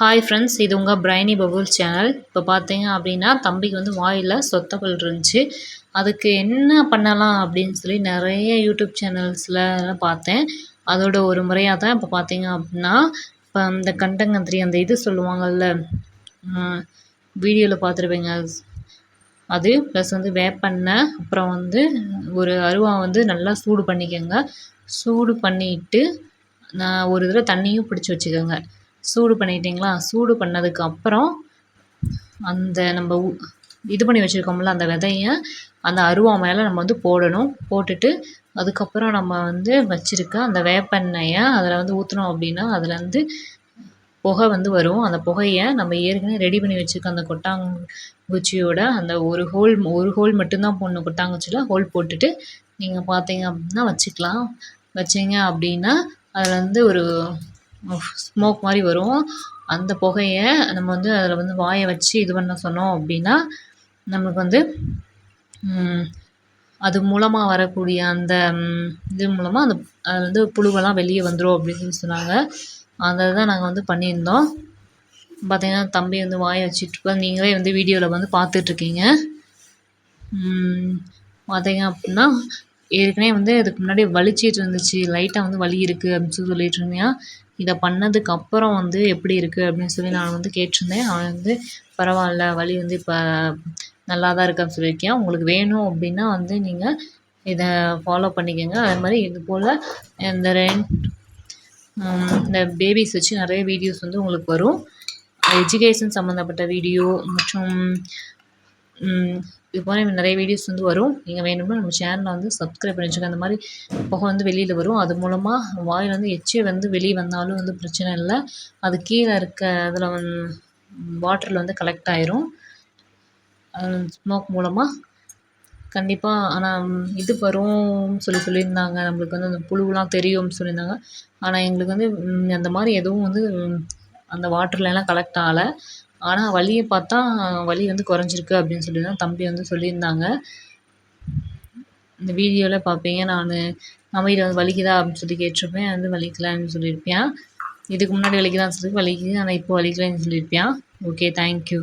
Hi friends இது உங்கள் brainy bubble channel. இப்போ பார்த்தீங்க அப்படின்னா தம்பிக்கு வந்து வாயில் சொத்தப்பல் இருந்துச்சு. அதுக்கு என்ன பண்ணலாம் அப்படின்னு சொல்லி நிறைய யூடியூப் சேனல்ஸில் பார்த்தேன். அதோட ஒரு முறையாக தான் இப்போ பார்த்தீங்க அப்படின்னா இப்போ இந்த கண்டங்கத்திரி அந்த இது சொல்லுவாங்கள்ல வீடியோவில் பார்த்துருப்பீங்க. அது ப்ளஸ் வந்து வேப்பெண்ணெய் அப்புறம் வந்து ஒரு அருவா வந்து நல்லா சூடு பண்ணிக்கோங்க. சூடு பண்ணிட்டு நான் ஒரு தடவை தண்ணியும் பிடிச்சி வச்சுக்கோங்க. சூடு பண்ணிட்டிங்களா? சூடு பண்ணதுக்கு அப்புறம் அந்த நம்ம இது பண்ணி வச்சுருக்கோம்ல அந்த விதைய அந்த அருவா மேலே நம்ம வந்து போடணும். போட்டுட்டு அதுக்கப்புறம் நம்ம வந்து வச்சுருக்க அந்த வேப்பெண்ணெயை அதில் வந்து ஊற்றினோம் அப்படின்னா அதுலேருந்து புகை வந்து வரும். அந்த புகையை நம்ம ஏற்கனவே ரெடி பண்ணி வச்சுருக்க அந்த கொட்டாங்குச்சியோட அந்த ஒரு ஹோல் ஒரு ஹோல் மட்டும்தான் போடணும். கொட்டாங்குச்சியில் ஹோல் போட்டுட்டு நீங்கள் பார்த்தீங்க அப்படின்னா வச்சுக்கலாம். வச்சிங்க அப்படின்னா அதில் வந்து ஒரு ஸ்மோக் மாதிரி வரும். அந்த புகையை நம்ம வந்து அதில் வந்து வாயை வச்சு இது பண்ண சொன்னோம் அப்படின்னா நமக்கு வந்து அது மூலமாக வரக்கூடிய அந்த இது மூலமாக அந்த அது வந்து புழுவெல்லாம் வெளியே வந்துடும் அப்படின்னு சொன்னாங்க. அதை தான் நாங்கள் வந்து பண்ணியிருந்தோம். பார்த்திங்கன்னா தம்பி வந்து வாயை வச்சுட்டு நீங்களே வந்து வீடியோவில் வந்து பார்த்துட்ருக்கீங்க பார்த்தீங்க அப்படின்னா ஏற்கனவே வந்து அதுக்கு முன்னாடி வலிச்சிட்டு இருந்துச்சு. லைட்டாக வந்து வலி இருக்குது அப்படின்னு சொல்லி சொல்லிகிட்டு இருந்தேன் இதை பண்ணதுக்கு அப்புறம் வந்து எப்படி இருக்குது அப்படின்னு சொல்லி நான் வந்து கேட்டிருந்தேன். அவன் வந்து பரவாயில்ல வலி வந்து இப்போ நல்லா தான் இருக்கான்னு சொல்லியிருக்கேன் உங்களுக்கு வேணும் அப்படின்னா வந்து நீங்கள் இதை ஃபாலோ பண்ணிக்கோங்க. அது மாதிரி இது போல் இந்த ரெண்ட் இந்த பேபிஸ் வச்சு நிறைய வீடியோஸ் வந்து உங்களுக்கு வரும். எஜுகேஷன் சம்மந்தப்பட்ட வீடியோ மற்றும் இது போல் நிறைய வீடியோஸ் வந்து வரும். நீங்கள் வேணும்னா நம்ம சேனலை வந்து சப்ஸ்கிரைப் பண்ணி வச்சுக்கோங்க. அந்த மாதிரி புகை வந்து வெளியில் வரும். அது மூலமாக வாயில் வந்து எச்சி வந்து வெளியே வந்தாலும் வந்து பிரச்சனை இல்லை. அது கீழே இருக்க அதில் வந் வாட்டரில் வந்து கலெக்ட் ஆயிரும். ஸ்மோக் மூலமாக கண்டிப்பாக ஆனால் இது வரும் சொல்லி சொல்லியிருந்தாங்க. நம்மளுக்கு வந்து அந்த புழுவெலாம் தெரியும்னு சொல்லியிருந்தாங்க. ஆனால் எங்களுக்கு வந்து அந்த மாதிரி எதுவும் வந்து அந்த வாட்டர்லலாம் கலெக்ட் ஆகலை. ஆனால் வலியை பார்த்தா வலி வந்து குறைஞ்சிருக்கு அப்படின்னு சொல்லி தான் தம்பி வந்து சொல்லியிருந்தாங்க. இந்த வீடியோவில் பார்ப்பீங்க. நான் நம்ம வந்து வலிக்குதா அப்படின்னு சொல்லி கேட்டிருப்பேன். வந்து வலிக்கலான்னு சொல்லியிருப்பேன் இதுக்கு முன்னாடி வலிக்குதான்னு சொல்லி வலிக்குது. ஆனால் இப்போ வலிக்கலன்னு சொல்லியிருப்பேன் ஓகே தேங்க்யூ